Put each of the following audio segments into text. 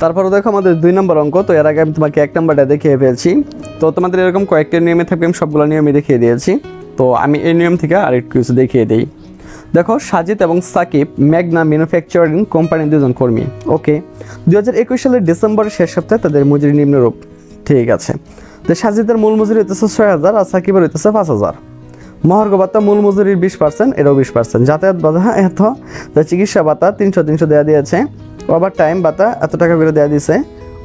তারপরে দেখো আমাদের দুই নম্বর অঙ্ক, তো এর আগে আমি তোমাকে এক নম্বরটা দেখিয়ে ফেলছি। তো তোমাদের এরকম কয়েকটা নিয়মে থাকবে, আমি সবগুলো নিয়মই দেখিয়ে দিয়েছি। তো আমি এই নিয়ম থেকে আরেকটু কিছু দেখিয়ে দিই। দেখো, সাজিদ এবং সাকিব ম্যাগনা ম্যানুফ্যাকচারিং কোম্পানির দুজন কর্মী। ওকে দু হাজার একুশ সালের ডিসেম্বরের শেষ সপ্তাহে তাদের মজুরি নিম্নরূপ। ঠিক আছে। তো সাজিদের মূল মজুরি হইতেছে ছয় হাজার আর সাকিবের হইতেছে পাঁচ হাজার। মহার্ঘ ভাতা মূল মজুরির বিশ পার্সেন্ট এরও বিশ পার্সেন্ট যাতায়াত ভাতা এত। তো চিকিৎসা ভাতা তিনশো তিনশো দেওয়া দিয়েছে। ওভার টাইম ভাতা এত টাকা করে দেওয়া দিয়েছে।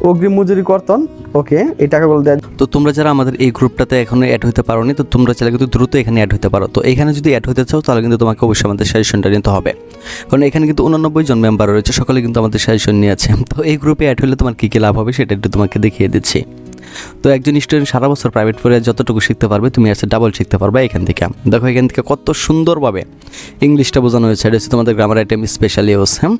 অগ্রিম মজুরি কর্তন, ওকে, এই টাকাগুলো দেওয়া তো তোমরা যারা আমাদের এই গ্রুপটাতে এখনও অ্যাড হতে পারোনি, তো তোমরা চাইলে কিন্তু দ্রুত এখানে অ্যাড হতে পারো। তো এখানে যদি অ্যাড হতে চাও, তাহলে কিন্তু তোমাকে অবশ্যই আমাদের সাজেশনটা নিতে হবে। কারণ এখানে কিন্তু উনানব্বই জন মেম্বার রয়েছে, সকলে কিন্তু আমাদের সাজেশন নিয়েছে। তো এই গ্রুপে অ্যাড হলে তোমার কী কী লাভ হবে, সেটা একটু তোমাকে দেখিয়ে দিচ্ছি। তো একজন স্টুডেন্ট সারা বছর প্রাইভেট পড়ে যতটুকু শিখতে পারবে, তুমি আছে ডাবল শিখতে পারবে এখান থেকে। দেখো এখান থেকে কত সুন্দরভাবে ইংলিশটা বোঝানো হয়েছে। এটা হচ্ছে তোমাদের গ্রামার আইটেম স্পেশালি ইউজ হ্যাঁ?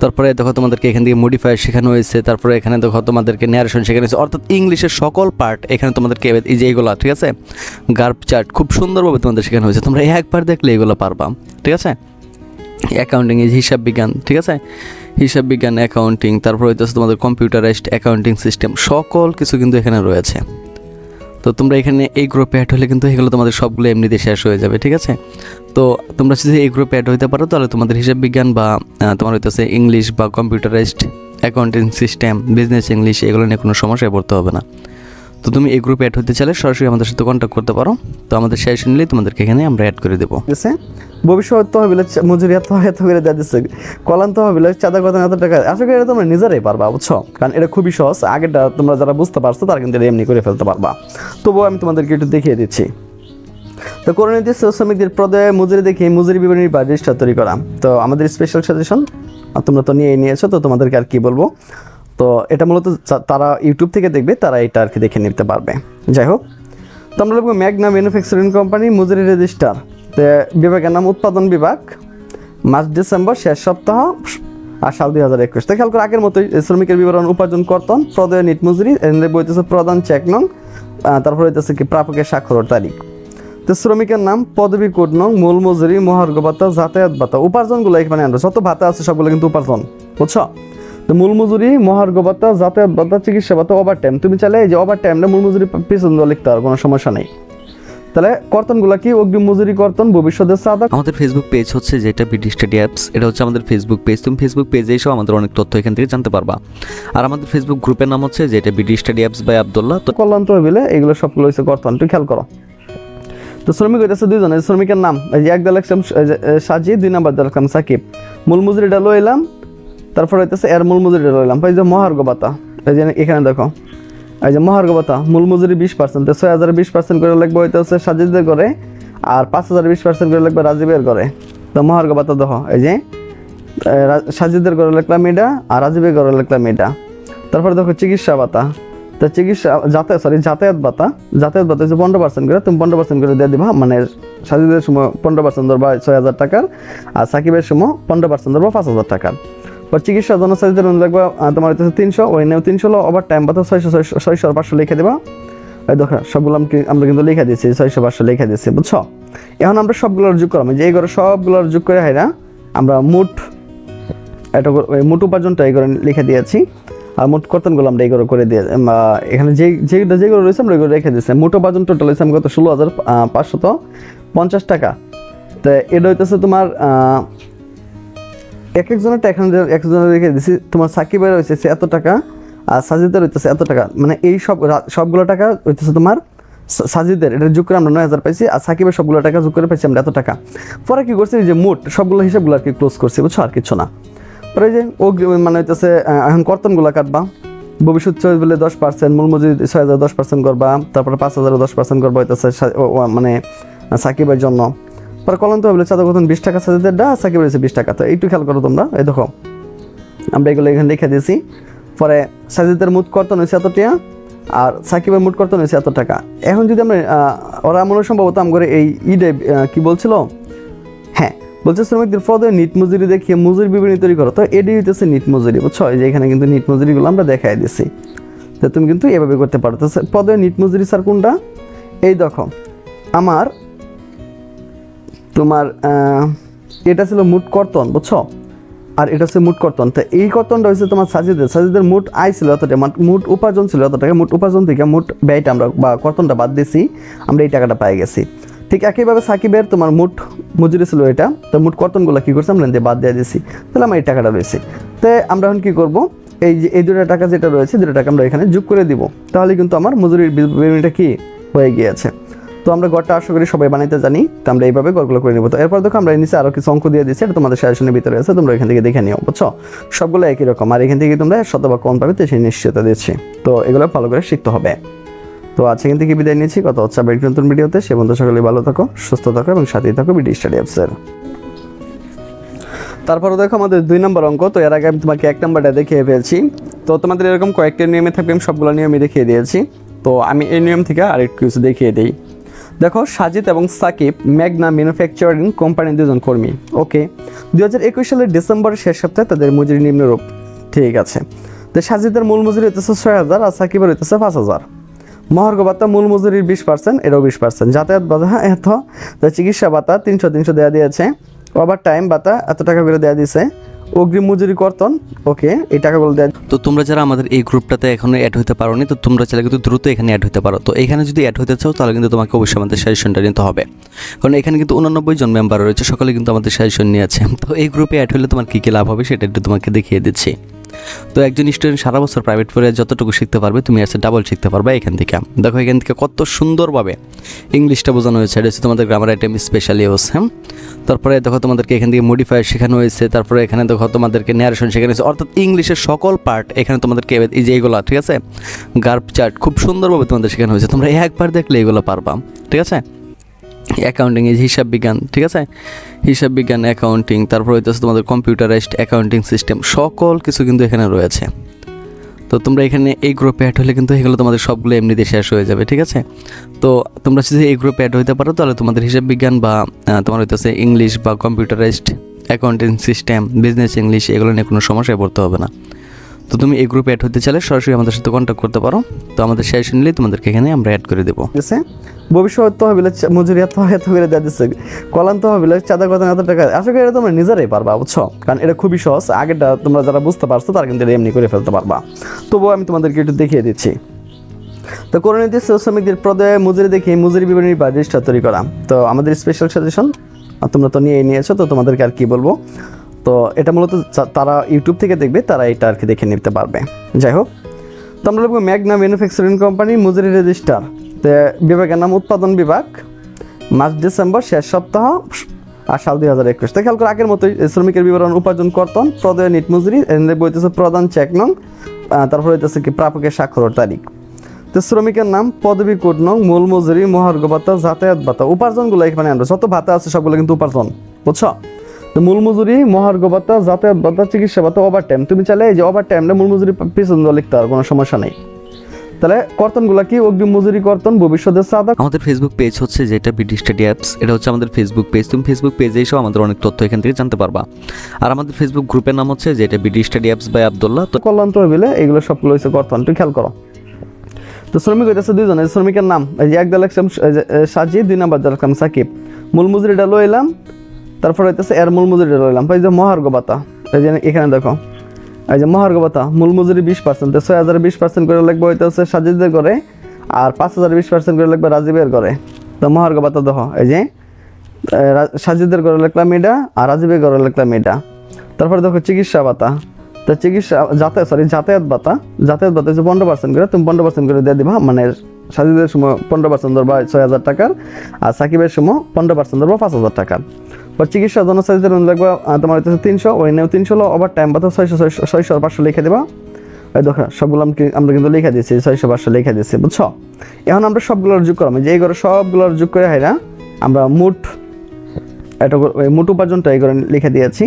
তারপরে দেখো তোমাদেরকে এখান থেকে মডিফায়ার শেখানো হয়েছে। তারপরে এখানে দেখো তোমাদেরকে ন্যারেশন শেখানো হয়েছে। অর্থাৎ ইংলিশের সকল পার্ট এখানে তোমাদেরকে এই যে এইগুলো ঠিক আছে? গার্প চার্ট খুব সুন্দরভাবে তোমাদের শেখানো হয়েছে। তোমরা একবার দেখলে এগুলো পারবা, ঠিক আছে? অ্যাকাউন্টিং হিসাব বিজ্ঞান, ঠিক আছে? হিসাব বিজ্ঞান অ্যাকাউন্টিং তারপর হইতেছে তোমাদের কম্পিউটারাইজড অ্যাকাউন্টিং সিস্টেম সকল কিছু কিন্তু এখানে রয়েছে। তো তোমরা এখানে এই গ্রুপে অ্যাড হলে কিন্তু এগুলো তোমাদের সবগুলো এমনিতে শেষ হয়ে যাবে, ঠিক আছে? তো তোমরা যদি এই গ্রুপে অ্যাড হইতে পারো, তাহলে তোমাদের হিসাব বিজ্ঞান বা তোমার হইতেছে ইংলিশ বা computerised accounting system business English এগুলো নিয়ে কোনো সমস্যায় পড়তে হবে না। তো তুমি এই গ্রুপে অ্যাড হতে চাইলে সরাসরি আমাদের সাথে কন্ট্যাক্ট করতে পারো। তো আমাদের শেষ নিলেই তোমাদেরকে এখানে আমরা অ্যাড করে দেবো। দিছে ভবিষ্যৎ তো হবিলে চা- মজুরি এত এত করে দেওয়া দিচ্ছে। কলান তো হবিলে চাঁদা কথা এত টাকা? আশা করি এটা তোমরা নিজেরাই পারবা, বুঝছ? কারণ এটা খুবই সহজ। আগেটা তোমরা যারা বুঝতে পারছ, তারা কিন্তু এমনি করে ফেলতে পারবা। তবুও আমি তোমাদেরকে একটু দেখিয়ে দিচ্ছি। তো করে নিতে শ্রমিকদের পদে মজুরি দেখে মজুরি বিবরণী বা রেজিস্টার তৈরি করা। তো আমাদের স্পেশাল সাজেশন তোমরা তো নিয়েই নিয়েছো, তো তোমাদেরকে আর কি বলব? তো এটা মূলত তারা ইউটিউব থেকে দেখবে, তারা এটা আর কি দেখে নিতে পারবে। যাই হোক, তো আমরা লিখব ম্যাগনা ম্যানুফ্যাকচারিং কোম্পানি মজুরি রেজিস্টার। বিভাগের নাম উৎপাদন বিভাগ। মার্চ, ডিসেম্বর, শেষ সপ্তাহ আর সাল দুই হাজার একুশ। তো খেয়াল করে আগের মতোই শ্রমিকের বিবরণ উপার্জন কর্তন, প্রদয় নিট মজুরি বইতেছে প্রধান চেক নং তারপর হইতেছে কি প্রাপকের স্বাক্ষর তারিখ। তো শ্রমিকের নাম পদবী কোড নং, মূল মজুরি, মহার্ঘ ভাতা, যাতায়াত ভাতা, উপার্জনগুলো এখানে আনবে যত ভাতা আছে সবগুলো কিন্তু উপার্জন, বুঝছ? তো মূল মজুরি মহার্ঘ ভাতা যাতায়াত ভাতা চিকিৎসা ভাতা ওভার টাইম তুমি চাইলে এই যে ওভার টাইমটা মূল মজুরি পিছন দিয়ে লিখতে পারো কোনো সমস্যা নেই। তাহলে কর্তনগুলো কি? অগ্রিম মজুরি কর্তন ভবিষ্যতের চাঁদা। আমাদের ফেসবুক পেজ হচ্ছে যেটা বিডি স্টাডি অ্যাপস এটা হচ্ছে আমাদের ফেসবুক পেজ তুমি ফেসবুক পেজে এসেও আমাদের অনেক তথ্য এখান থেকে জানতে পারবা। আর আমাদের ফেসবুক গ্রুপের নাম হচ্ছে যেটা BD study apps by Abdullah তো কল্যাণ তহবিলে এগুলো সবগুলো হচ্ছে কর্তন। তুই খেয়াল করো। তো শ্রমিক হইতেছে দুইজন। শ্রমিকের নাম এই যে এক দল একসাম সাজি দুই নাম্বার দল একসাম সাকিব। মূল মজুরিটা লইলাম। তারপর হইতেছে এর মূল মজুরিটা লইলাম এই যে মহার্ঘ ভাতা, এই যে এখানে দেখো, এই যে মহার্ঘ ভাতা মূল মজুরি বিশ পার্সেন্ট ছয় হাজার বিশ পার্সেন্ট করে লাগবে হইতেছে সাজিদের করে আর পাঁচ হাজার বিশ পার্সেন্ট করে লাগবে রাজীবের করে তো মহার্ঘ ভাতা দেখো, এই যে সাজিদের করে লিখলাম এটা, আর রাজীবের করে লিখলাম এটা। তারপরে দেখো চিকিৎসা ভাতা, তো চিকিৎসা, যাতায়াত সরি যাতায়াত ভাতা যাতায়াত ভাতা হচ্ছে পনেরো পার্সেন্ট করে, তুমি পনেরো পার্সেন্ট করে দিয়ে দিবা মানে সাজিদের সময় পনেরো পার্সেন্ট ধরবা ছয় হাজার টাকার, আর সাকিবের সময় পনেরো পার্সেন্ট ধরবা পাঁচ হাজার টাকার। পর চিকিৎসা জন্য সাজিদের লাগবে তোমার হচ্ছে তিনশো, ওই নেও তিনশো ওভার টাইম ভাতা ছয়শো ছয়শো ছয়শো পাঁচশো লিখে দেবা। এই দেখো, সবগুলো আমি আমরা কিন্তু লিখে দিয়েছি, ছয়শো, পাঁচশো লিখে দিয়েছি, বুঝছ? এখন আমরা সবগুলোর যোগ করলাম যে এই করে সবগুলোর যোগ করে হয় না, আমরা মোট এটা মোট উপার্জনটা এই করে লিখে দিয়েছি, আর মোট কর্তনগুলো আমরা এই করে দিয়ে এখানে যে যেগুলো যেগুলো রয়েছে, আমরা এগুলো রেখে দিয়েছি। মোট উপার্জন টোটাল হয়েছে আমি কত? ষোলো হাজার পাঁচশত পঞ্চাশ টাকা। তো এটা হইতেছে তোমার এক একজনেরটা এখানে একজনের রেখে দিয়েছি তোমার সাকিবের সে এত টাকা, আর সাজিদের হইতেছে এত টাকা। মানে এই সব সবগুলো টাকা হইতেছে তোমার সাজিদের, এটা যোগ করে আমরা নয় হাজার পাইছি, আর সাকিবের সবগুলো টাকা যোগ করে পাইছি আমরা এত টাকা। পরে কি করছি যে মোট সবগুলো হিসাবগুলো আর কি ক্লোজ করছি, বুঝছ? আর কিছু না। পরে যে ও মানে হইতেছে এখন কর্তনগুলো কাটবা। ভবিষ্যৎ চয়েস বলে দশ পার্সেন্ট মূল মজুরি ছয় হাজার দশ পার্সেন্ট করবা, তারপরে পাঁচ হাজার দশ পার্সেন্ট করবা হইতেছে মানে সাকিবের জন্য। পরে কলম তো বলে, চাঁদা কতন? বিশ টাকা সাজিদের ডা সাকিবের হচ্ছে বিশ টাকা। তো একটু খেয়াল করো তোমরা, এই দেখো, আমরা এগুলো এখানে লিখে দিয়েছি। পরে, সাজিদের মুট কর্তন হয়েছে এত টাকা, আর সাকিবের মুট কর্তন হয়েছে এত টাকা। এখন যদি আমরা ওরা মনে সম্ভবত আমগরে এই ইডে কি বলছিল? হ্যাঁ বলছে, শ্রমিকদের পদে নিট মজুরি দেখিয়ে মজুরি বিবরণী তৈরি করো। তো এটাই হইতেছে নিট মজুরি, বুঝছ? যে এখানে কিন্তু নিট মজুরিগুলো আমরা দেখাই দিছি তো তুমি কিন্তু এভাবে করতে পারো। তো পদে নিট মজুরি স্যার কোনটা? এই দেখো, আমার তোমার এটা ছিল মুট কর্তন, বুঝছ? আর এটা হচ্ছে মুট কর্তন। তো এই কর্তনটা হচ্ছে তোমার সাজিদের। সাজিদের মুট আয় ছিল এত টাকা মানে মুট উপার্জন ছিল এত টাকা, মুট উপার্জন থেকে মুট ব্যয়টা আমরা, বা কর্তনটা বাদ দিয়েছি, আমরা এই টাকাটা পাই গেছি। ঠিক একইভাবে সাকিবের তোমার মুট মজুরি ছিল এটা। তো মুট কর্তনগুলো কী করছে? আমরা বাদ দিয়ে দিয়েছি। তাহলে আমার এই টাকাটা রয়েছে। তো আমরা এখন কী করব? এই যে, এই দুটো টাকা যেটা রয়েছে দুটো টাকা আমরা এখানে যোগ করে দিব। তাহলে কিন্তু আমার মজুরির বিবরণীটা কি? হয়ে গিয়েছে। তো আমরা গড়টা আশা করি সবাই বানাইতে জানি। তো আমরা এইভাবে গড়গুলো করে নেব। তো এরপর দেখো আমরা নিচে আরও কিছু অঙ্ক দিয়ে দিচ্ছি এটা তোমাদের সাজেশনের ভিতরে আছে। তোমরা এখান থেকে দেখে নিও, বুঝছ? সবগুলো একই রকম। আর এখান থেকে তোমরা শতভাগ কম পাবে, তো সেই নিশ্চয়তা দিচ্ছি। তো এগুলো ভালো করে শিখতে হবে। তো আজকে এখান থেকে বিদায় নিয়েছি কথা হচ্ছে আবার নতুন ভিডিওতে। সে বন্ধু সকলে ভালো থাকো, সুস্থ থাকো এবং সাথেই থাকো বিডি স্টাডি অ্যাপসের তারপরে দেখো আমাদের দুই নম্বর অঙ্ক। তো এর আগে আমি তোমাকে এক নম্বরটা দেখিয়ে ফেলছি। তো তোমাদের এরকম কয়েকটা নিয়মে থাকবে, আমি সবগুলো নিয়মই দেখিয়ে দিয়েছি। তো আমি এই নিয়ম থেকে আরেকটু কিছু দেখিয়ে দিই। দেখো, সাজিদ এবং সাকিব ম্যাগনা ম্যানুফ্যাকচারিং কোম্পানির দুজন কর্মী। ওকে দু হাজার একুশ সালের ডিসেম্বরের শেষ সপ্তাহে তাদের মজুরি নিম্নরূপ। ঠিক আছে। তো সাজিদের মূল মজুরি হইতেছে ছয় হাজার আর সাকিবের হইতেছে পাঁচ হাজার। মহার্ঘ ভাতা মূল মজুরির বিশ পার্সেন্ট এটাও বিশ পার্সেন্ট। যাতায়াত ভাতা এত। চিকিৎসা ভাতা তিনশো তিনশো দেওয়া দিয়েছে। ওভার টাইম ভাতা এত টাকা করে দেওয়া দিয়েছে। অগ্রিম মজুরি কর্তন। ওকে, এই টাকাগুলো দেয় তো তোমরা যারা আমাদের এই গ্রুপটাতে এখনও অ্যাড হতে পারো নি তো তোমরা চাইলে কিন্তু দ্রুত এখানে অ্যাড হতে পারো। তো এখানে যদি অ্যাড হতে চাও, তাহলে কিন্তু তোমাকে অবশ্যই আমাদের সাজেশনটা নিতে হবে। কারণ এখানে কিন্তু উনানব্বই জন মেম্বার রয়েছে, সকলে কিন্তু আমাদের সাজেশন নিয়ে আছে। তো এই গ্রুপে অ্যাড হলে তোমার কী কী লাভ হবে, সেটা একটু তোমাকে দেখিয়ে দিচ্ছি। তো একজন স্টুডেন্ট সারা বছর প্রাইভেট পড়ে যতটুকু শিখতে পারবে, তুমি আসলে ডাবল শিখতে পারবে এখান থেকে। দেখো এখান থেকে কত সুন্দরভাবে ইংলিশটা বোঝানো হয়েছে। এটা হচ্ছে তোমাদের গ্রামার আইটেম স্পেশালি ইউজ হ্যাঁ? তারপরে দেখো তোমাদেরকে এখান থেকে মডিফায়ার শেখানো হয়েছে। তারপরে এখানে দেখো তোমাদেরকে ন্যারেশন শেখানো হয়েছে। অর্থাৎ ইংলিশের সকল পার্ট এখানে তোমাদেরকে এই যে এইগুলো ঠিক আছে? গার্প চার্ট খুব সুন্দরভাবে তোমাদের শেখানো হয়েছে। তোমরা একবার দেখলে এগুলো পারবা, ঠিক আছে? অ্যাকাউন্টিং এই হিসাব বিজ্ঞান, ঠিক আছে? হিসাব বিজ্ঞান অ্যাকাউন্টিং তারপর হইতেছে তোমাদের কম্পিউটারাইজড অ্যাকাউন্টিং সিস্টেম সকল কিছু কিন্তু এখানে রয়েছে। তো তোমরা এখানে এই গ্রুপে অ্যাড হলে কিন্তু এগুলো তোমাদের সবগুলো এমনিতে শেষ হয়ে যাবে, ঠিক আছে? তো তোমরা যদি এই গ্রুপে অ্যাড হইতে পারো, তাহলে তোমাদের হিসাব বিজ্ঞান বা তোমার হইতেছে ইংলিশ বা computerised accounting system business English এগুলো নিয়ে কোনো সমস্যায় পড়তে হবে না। তো তুমি এই গ্রুপে অ্যাড হতে চাইলে সরাসরি আমাদের সাথে কন্ট্যাক্ট করতে পারো। তো আমাদের শেষ নিলেই তোমাদেরকে এখানে আমরা অ্যাড করে দেবো। ঠিক আছে? ভবিষ্যৎ তহবিলে মজুরি এত এত করে দেওয়া দিচ্ছে কলান তহবিলে চাঁদা কত এত টাকা, আশা করি এটা তোমরা নিজেরাই পারবা, বুঝছ? কারণ এটা খুবই সহজ। আগেটা তোমরা যারা বুঝতে পারছ, তারা কিন্তু এমনি করে ফেলতে পারবা। তবুও আমি তোমাদেরকে একটু দেখিয়ে দিচ্ছি। তো করণীতি শ্রমিকদের পদে মজুরি দেখে মজুরি বিবরণী বা রেজিস্টার তৈরি করা। তো আমাদের স্পেশাল সাজেশন তোমরা তো নিয়ে নিয়েছো, তো তোমাদেরকে আর কি বলব? তো এটা মূলত তারা ইউটিউব থেকে দেখবে, তারা এটা আর কি দেখে নিতে পারবে। যাই হোক, তো আমরা লিখব ম্যাগনা ম্যানুফ্যাকচারিং কোম্পানি মজুরি রেজিস্টার। তো বিভাগের নাম উৎপাদন বিভাগ। মার্চ, ডিসেম্বর, শেষ সপ্তাহ আর সাল দুই হাজার একুশ। তো খেয়াল করে, আগের মতোই শ্রমিকের বিবরণ, উপার্জন, কর্তন, প্রদয়, নিট মজুরি বইতেছে প্রধান চেক নং তারপর হইতেছে কি প্রাপকের স্বাক্ষর তারিখ। তো শ্রমিকের নাম, পদবী কোড নং, মূল মজুরি, মহার্ঘ ভাতা, যাতায়াত ভাতা, উপার্জনগুলো এখানে আনবে যত ভাতা আছে সবগুলো কিন্তু উপার্জন, বুঝছ? মূল মজুরি মহার্ঘ ভাতা যাতায়াত ভাতা চিকিৎসা ভাতা ওভার টাইম তুমি চাইলে এই যে ওভার টাইমটা মূল মজুরি পিছন লিখতে পারো কোনো সমস্যা নেই। তাহলে কর্তনগুলো কি? অগ্রিম মজুরি কর্তন ভবিষ্যতের চাঁদা। আমাদের ফেসবুক পেজ হচ্ছে যেটা বিডি স্টাডি অ্যাপস এটা হচ্ছে আমাদের ফেসবুক পেজ তুমি ফেসবুক পেজে এসেও আমাদের অনেক তথ্য এখান থেকে জানতে পারবা। আর আমাদের ফেসবুক গ্রুপের নাম হচ্ছে যেটা BD study apps by Abdullah তো কল্যাণ তহবিলে এগুলো সবগুলো হচ্ছে কর্তন। একটু খেয়াল করো। তো শ্রমিক হইতেছে দুইজন। শ্রমিকের নাম এই যে এক দল একসাম সাজি দুই নাম্বার দল একসাম সাকিব। মূল মজুরিটা লইলাম। তারপর হইতেছে এর মূল মজুরিটা লইলাম। এই যে মহার্ঘ ভাতা, এই যে এখানে দেখো, এই যে মহার্ঘ ভাতা মূল মজুরি বিশ পার্সেন্ট ছয় হাজার বিশ পার্সেন্ট করে লাগবে হইতেছে সাজিদের করে, আর পাঁচ হাজার বিশ পার্সেন্ট করে লাগবে রাজীবের করে তো মহার্ঘ ভাতা দেখো এই যে সাজিদের করে লিখলাম এটা, আর রাজীবের করে লিখলাম এটা। তারপরে দেখো চিকিৎসা ভাতা, তো চিকিৎসা যাতায়াত সরি যাতায়াত ভাতা যাতায়াত ভাতা হচ্ছে পনেরো পার্সেন্ট করে, তুমি পনেরো পার্সেন্ট করে দিয়ে দিবা মানে সাজিদের সময় পনেরো পার্সেন্ট ধরবা ছয় হাজার টাকার, আর সাকিবের সময় পনেরো পার্সেন্ট ধরবা পাঁচ হাজার টাকার। বা চিকিৎসার জন্য সাজিদের লাগবে তোমার হচ্ছে তিনশো, ওই নেও তিনশো হলো ওভার টাইম ভাতা ছয়শো ছয়শো ছয়শো, পাঁচশো লিখে দেবা। এই দেখো, সবগুলো আমরা কিন্তু লিখে দিয়েছি, ছয়শো, পাঁচশো লিখে দিয়েছি, বুঝছ? এখন আমরা সবগুলোর যোগ করলাম যে এই করে সবগুলোর যোগ করে হাইরা, আমরা মোট এটা মোট উপার্জনটা এই করে লিখে দিয়েছি,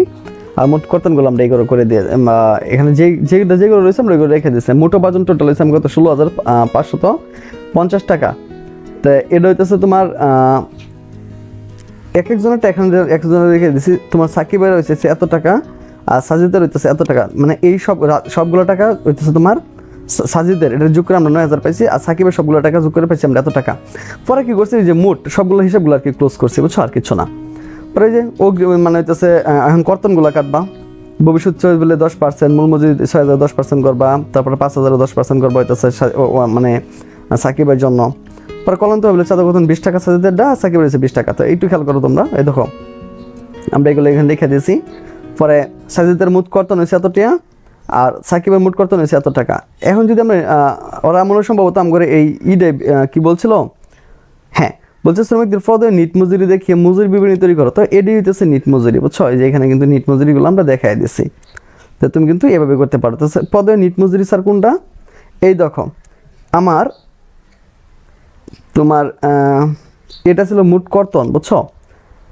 আর মোট কর্তনগুলো আমরা এই করে দিয়ে এখানে যে যেগুলো যেগুলো রয়েছে আমরা এগুলো রেখে দিয়েছি। মোট উপার্জন টোটাল হয়েছে আমি কত? ষোলো হাজার পাঁচশত পঞ্চাশ টাকা। তো এটা হইতেছে তোমার এক যে- এক একজনের রেখে দিয়েছি তোমার সাকিবের হয়েছে এত টাকা, আর সাজিদের হইতেছে এত টাকা। মানে এই সব সবগুলো টাকা হইতেছে তোমার সাজিদের, এটা যোগ করে আমরা নয় হাজার পাইছি, আর সাকিবের সবগুলো টাকা যোগ করে পাইছি আমরা এত টাকা। পরে কি করছি যে মোট সবগুলো হিসাবগুলো আর কি ক্লোজ করছি, বুঝছ? আর কিছু না। পরে যে ও মানে হইতেছে এখন কর্তনগুলো কাটবা। ভবিষ্যৎ চয়েস বলে দশ পার্সেন্ট মূল মজুরি ছয় হাজার দশ পার্সেন্ট করবা, তারপরে পাঁচ হাজার দশ পার্সেন্ট করবা হইতেছে মানে সাকিবের জন্য। পরে কলম তো বলে চাঁদা কতন বিশ টাকা সাজিদের ডা সাকিবের হচ্ছে বিশ টাকা। তো একটু খেয়াল করো তোমরা, এই দেখো। আমরা এগুলো এখানে লিখে দিয়েছি। পরে সাজিদের মুঠ কর্তন হয়েছে এত টাকা আর সাকিবের মুঠ কর্তন হয়েছে এত টাকা। এখন যদি আমরা ওরা মনে সম্ভবত আম করে এই ইডে কি বলছিল? হ্যাঁ বলছে শ্রমিকদের পদে নিট মজুরি দেখিয়ে মজুরি বিবরণী তৈরি করো। তো এডি হইতেছে নিট মজুরি, বুঝছ? যে এখানে কিন্তু নিট মজুরিগুলো আমরা দেখাই দিছি তো তুমি কিন্তু এভাবে করতে পারো তো পদে নিট মজুরি স্যার কোনটা? এই দেখো, আমার তোমার এটা ছিল মুট কর্তন, বুঝছ?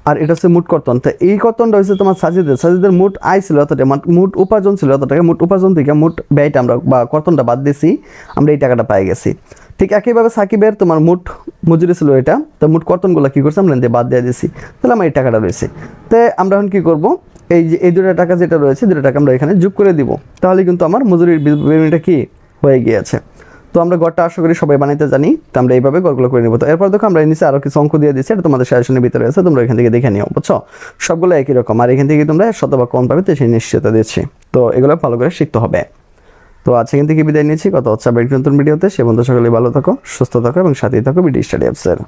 আর এটা হচ্ছে মুট কর্তন। তো এই কর্তনটা হচ্ছে তোমার সাজিদের। সাজিদের মুট আয় ছিল এতটা মানে মুট উপার্জন ছিল এত টাকা, মুট উপার্জন থেকে মুট ব্যয়টা আমরা বা কর্তনটা বাদ দিয়েছি আমরা এই টাকাটা পাই গেছি। ঠিক একইভাবে সাকিবের তোমার মুট মজুরি ছিল এটা, তো মুট কর্তনগুলো কী করছে, আমরা বাদ দিয়ে দিয়েছি তাহলে আমার এই টাকাটা রয়েছে। তো আমরা এখন কী করব? এই যে, এই দুটো টাকা যেটা রয়েছে দুটো টাকা আমরা এখানে যোগ করে দিব। তাহলে কিন্তু আমার মজুরির বিবরণীটা কি? হয়ে গিয়েছে। তো আমরা গড়টা আশা করি সবাই বানাইতে জানি। তো আমরা এইভাবে গড়গুলো করে নেব। তো এরপর দেখো আমরা নিচে আরও কিছু অঙ্ক দিয়ে দিচ্ছি এটা তোমাদের সাজেশনের ভিতরে আছে। তোমরা এখান থেকে দেখে নিও, বুঝছ? সবগুলো একই রকম। আর এখান থেকে তোমরা শতভাগ কম পাবে, তো সেই নিশ্চয়তা দিচ্ছি তো এগুলো ভালো করে শিখতে হবে। তো আজকে এখান থেকে বিদায় নিয়েছি কত হচ্ছে নতুন ভিডিওতে। সে বন্ধু সকলে ভালো থাকো, সুস্থ থাকো এবং সাথেই থাকো বিডি স্টাডি অ্যাপসের।